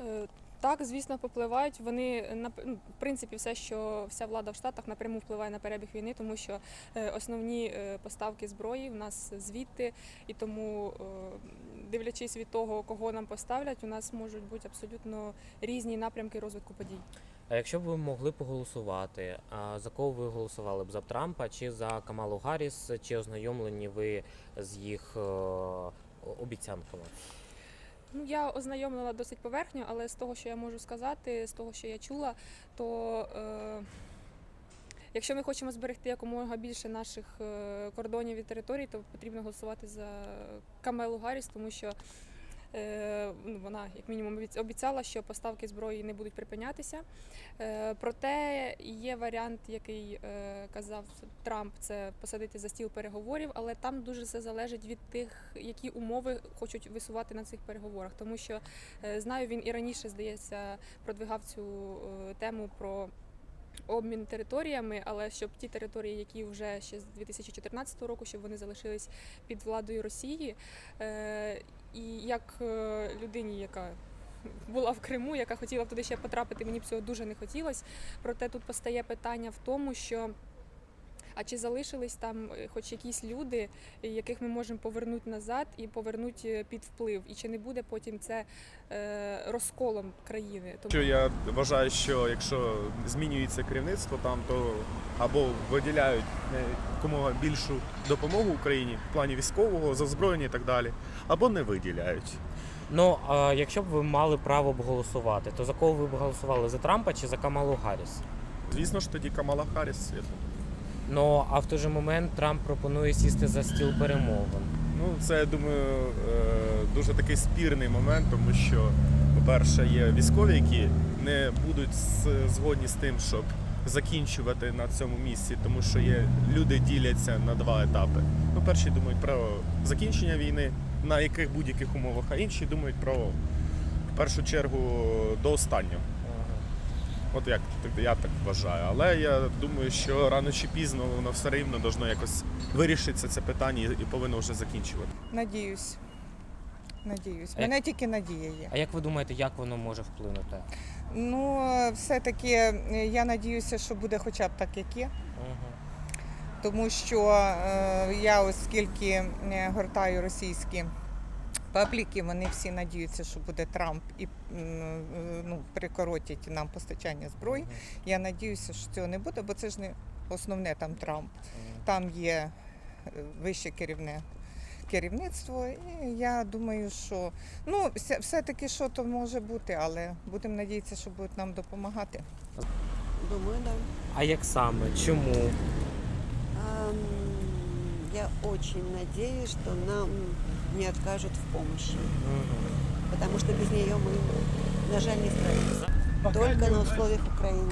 Е, Так, звісно, попливають. Вони нап- ну, в принципі, все, що вся влада в Штатах напряму впливає на перебіг війни, тому що е, основні е, поставки зброї в нас звідти, і тому, дивлячись від того, кого нам поставлять, у нас можуть бути абсолютно різні напрямки розвитку подій. А якщо б ви могли поголосувати, за кого ви голосували б за Трампа чи за Камалу Гарріс, чи ознайомлені ви з їх обіцянками? Ну, я ознайомила досить поверхньо, але з того, що я можу сказати, з того, що я чула, то е, якщо ми хочемо зберегти якомога більше наших е, кордонів і територій, то потрібно голосувати за Камелу Гарріс, тому що е, вона, як мінімум, обіцяла, що поставки зброї не будуть припинятися. Е, проте є варіант, який е, казав Трамп, це посадити за стіл переговорів, але там дуже все залежить від тих, які умови хочуть висувати на цих переговорах. Тому що е, знаю, він і раніше, здається, продвигав цю тему про. Обмін територіями, але щоб ті території, які вже ще з 2014 року, щоб вони залишились під владою Росії. Е, і як е, людині, яка була в Криму, яка хотіла туди ще потрапити, мені б цього дуже не хотілося. Проте тут постає питання в тому, що а чи залишились там е, хоч якісь люди, яких ми можемо повернути назад і повернути е, під вплив? І чи не буде потім це е, розколом країни? Тому Що я вважаю, що якщо змінюється керівництво там, то або виділяють якомога більшу допомогу Україні в плані військового, за озброєння і так далі, або не виділяють. Ну, а якщо б ви мали право б голосувати, то за кого ви б голосували? За Трампа чи за Камалу Гарріс? Звісно ж, тоді Камала Харріс. Ну а в той же момент Трамп пропонує сісти за стіл перемовин. Ну, це я думаю е, дуже такий спірний момент, тому що, по-перше, є військові, які не будуть згодні з тим, щоб закінчувати на цьому місці, тому що є люди діляться на два етапи. Ну, перші думають про закінчення війни, на яких будь-яких умовах, а інші думають про в першу чергу до останнього. От як я так вважаю. Але я думаю, що рано чи пізно воно все рівно должно якось вирішитися це питання і повинно вже закінчувати. Надіюсь. Надіюсь. А мене тільки надія є. А як ви думаєте, як воно може вплинути? Ну, все-таки е, я надіюся, що буде хоча б так, як є. Тому що е, я, оскільки е, гортаю російські пабліки, вони всі надіються, що буде Трамп і е, ну, прикоротять нам постачання зброї. Я надіюся, що цього не буде, бо це ж не основне там Трамп. Там є е, вище керівне керівництво. І я думаю, що ну, все- все-таки що то може бути, але будемо надіятися, що будуть нам допомагати. Думаю, да. А як саме? Чому? Я очень надеюсь, что нам не откажут в помощи, потому что без нее мы, на жаль, не справимся. Только на условиях Украины.